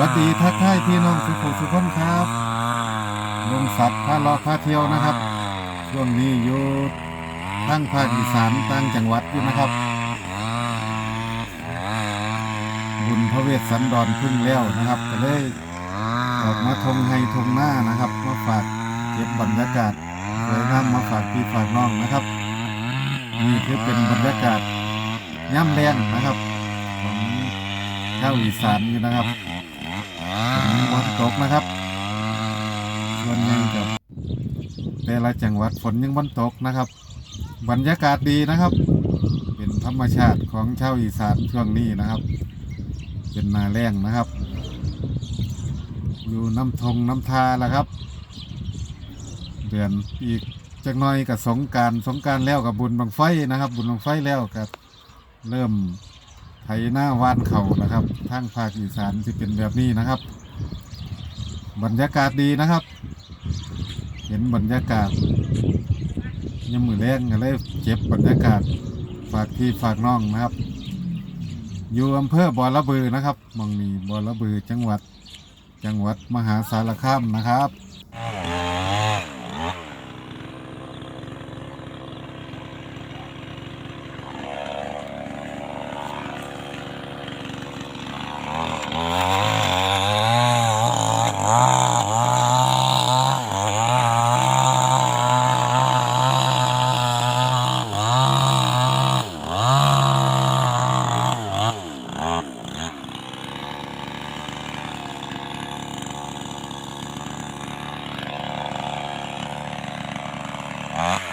วัสดีทักทายพี่น้องทุกผู้ทุกคนครับลงสัตว์พาเลาะพาเที่ยวนะครับ ช่วงนี้อยู่ทั้งภาคอีสานต่างจังหวัดอยู่นะครับ บุญพระเวสสันดรพึ่งแล้วนะครับก็เลยออกมาทงให้ทงหน้านะครับมาฝากเก็บบรรยากาศสวยงามมาฝากพี่ฝากน้องนะครับนี่คือเป็นบรรยากาศย่ำแรงนะครับของชาวอีสานอยู่นะครับ ฝนวันตกนะครับ ส่วนใหญ่กับแต่ละจังหวัดฝนยังวันตกนะครับ บรรยากาศดีนะครับ เป็นธรรมชาติของชาวอีสานช่วงนี้นะครับ เป็นนาแรงนะครับ อยู่น้ำทงน้ำทาแล้วครับ เดือนอีกจักหน่อยกับสงกรารสงกรารแล้วกับบุญบังไฟนะครับ บุญบังไฟแล้วกับเริ่ม ไถหน้าวานเข่าแล้วครับทางภาคอีสานที่เป็นแบบนี้นะครับ บรรยากาศดีนะครับ เห็นบรรยากาศยังมือแรงก็เลยเก็บบรรยากาศฝากพี่ฝากน้องนะครับ อยู่อำเภอบ่อระบือนะครับมองนี้บ่อระบือจังหวัดจังหวัดมหาสารคามนะครับ Ah.